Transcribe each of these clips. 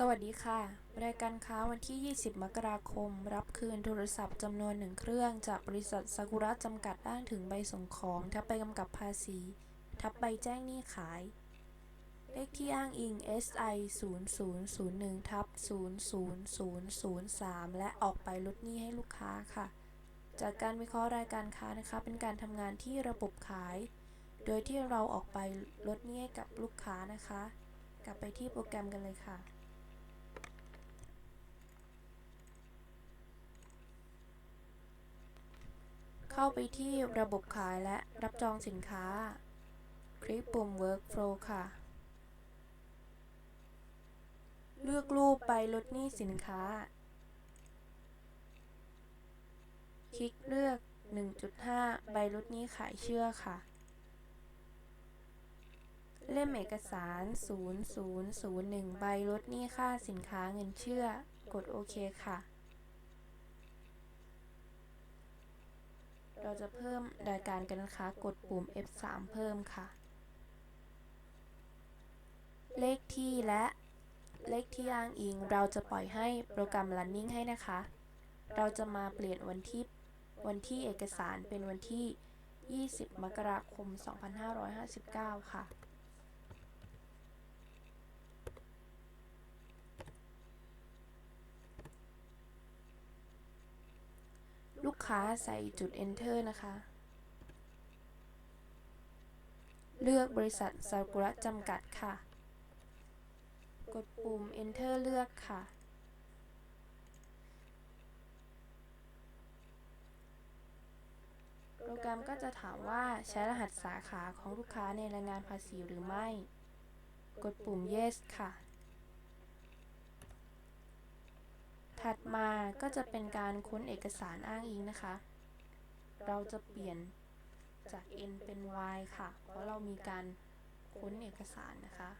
สวัสดีค่ะ รายการค้าวันที่ 20 มกราคม รับคืนโทรศัพท์จำนวนหนึ่งเครื่อง จากบริษัทซากุระจำกัดอ้างถึงใบส่งของ ทับใบกำกับภาษี ทับใบแจ้งหนี้ขาย เลขที่อ้างอิง SI 0001ทับ00003 และออกไปลดหนี้ให้ลูกค้าค่ะ จากการวิเคราะห์รายการค้านะคะ เป็นการทำงานที่ระบบขาย โดยที่เราออกไปลดหนี้ให้กับลูกค้านะคะ กลับไปที่โปรแกรมกันเลยค่ะ เข้าไปที่ระบบขายและรับจองสินค้า คลิกปุ่ม Workflow ค่ะ เลือกรูปใบลดหนี้สินค้า คลิกเลือก 1.5 ใบลดหนี้ขายเชื่อค่ะ เล่มเอกสาร 0001 ใบลดหนี้ค่าสินค้าเงินเชื่อ กดโอเคค่ะ เราจะเพิ่มรายการกันนะคะ กดปุ่ม F3 เพิ่มค่ะ เลขที่และเลขที่อ้างอิง เราจะปล่อยให้โปรแกรม running ให้นะคะ เราจะมาเปลี่ยนวันที่วันที่เอกสารเป็นวันที่ 20 มกราคม 2559 ค่ะ ค้าใส่จุด enter นะคะ เลือกบริษัทซากุระจำกัดค่ะ กดปุ่ม enter เลือกค่ะ โปรแกรมก็จะถามว่าใช้รหัสสาขาของลูกค้าในรายงานภาษีหรือไม่ กดปุ่ม yes ค่ะ ถัดมาก็จะเป็นการค้นเอกสารอ้างอิงนะคะ เราจะเปลี่ยนจาก n เป็น y ค่ะ เพราะเรามีการค้นเอกสารนะคะ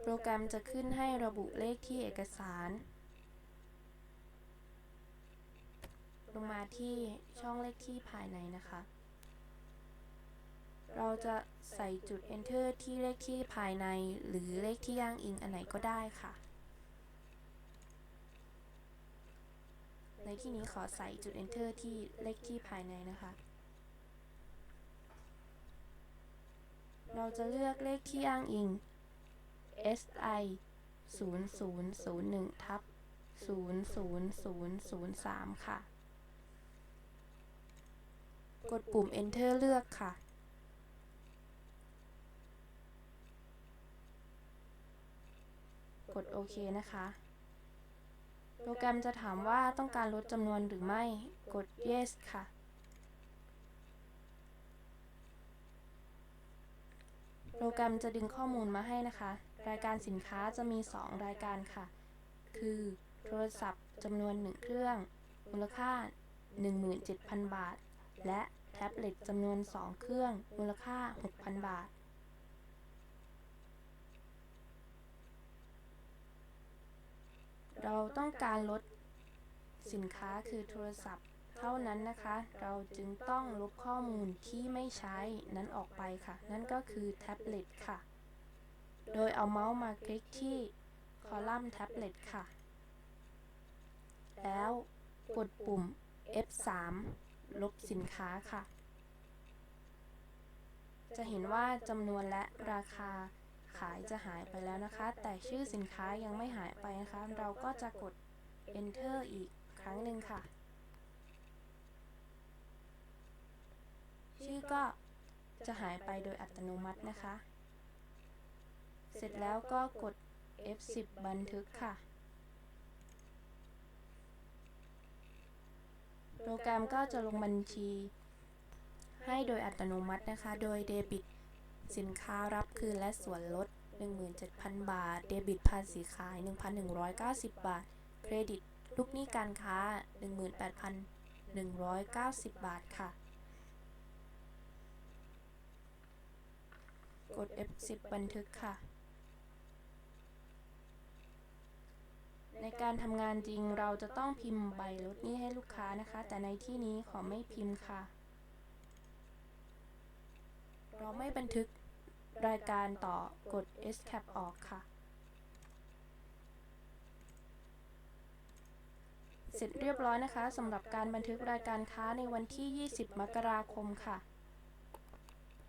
โปรแกรมจะขึ้นให้ระบุเลขที่เอกสาร ลงมาที่ช่องเลขที่ภายในนะคะ เราจะใส่จุด enter ที่เลขที่ภายใน หรือเลขที่อ้างอิงอันไหนก็ได้ค่ะ ในที่นี้ขอใส่จุด enter ที่เลขที่ภายในนะคะ เราจะเลือกเลขที่อ้างอิง SI 0001ทับ00003 ค่ะ กดปุ่ม enter เลือกค่ะ กดโอเคนะคะ โปรแกรมจะถามว่าต้องการลดจำนวนหรือไม่ กด yes ค่ะ โปรแกรมจะดึงข้อมูลมาให้นะคะ รายการสินค้าจะมี 2 รายการค่ะ คือโทรศัพท์จำนวน 1 เครื่อง มูลค่า 17,000 บาท และแท็บเล็ตจำนวน 2 เครื่อง มูลค่า 6,000 บาท เราต้องการลดสินค้าคือโทรศัพท์ เท่านั้นนะคะ เราจึงต้องลบข้อมูลที่ไม่ใช้นั้นออกไปค่ะ นั่นก็คือแท็บเล็ตค่ะ โดยเอาเมาส์มาคลิกที่คอลัมน์แท็บเล็ตค่ะ แล้วกดปุ่ม F3 ลบสินค้าค่ะ จะเห็นว่าจำนวนและราคา ขายจะหายไปแล้วนะคะ แต่ชื่อสินค้ายังไม่หายไปนะคะ เราก็จะกด enter อีกครั้งหนึ่งค่ะ ชื่อก็จะหายไปโดยอัตโนมัตินะคะ เสร็จแล้วก็กด F10 บันทึกค่ะ โปรแกรมก็จะลงบัญชีให้โดยอัตโนมัตินะคะ โดยเดบิต สินค้ารับคืนและส่วนลด 17,000 บาท เดบิตภาษีขาย 1,190 บาท เครดิตลูกหนี้การค้า 18,190 บาทค่ะ กด F10 บันทึกค่ะ ในการทำงานจริงเราจะต้องพิมพ์ใบลดหนี้ให้ลูกค้านะคะ แต่ในที่นี้ขอไม่พิมพ์ค่ะเเราไม่บันทึก รายการต่อกด escape ออกค่ะ เสร็จเรียบร้อยนะคะสำหรับการบันทึกรายการค้าในวันที่ 20 มกราคมค่ะ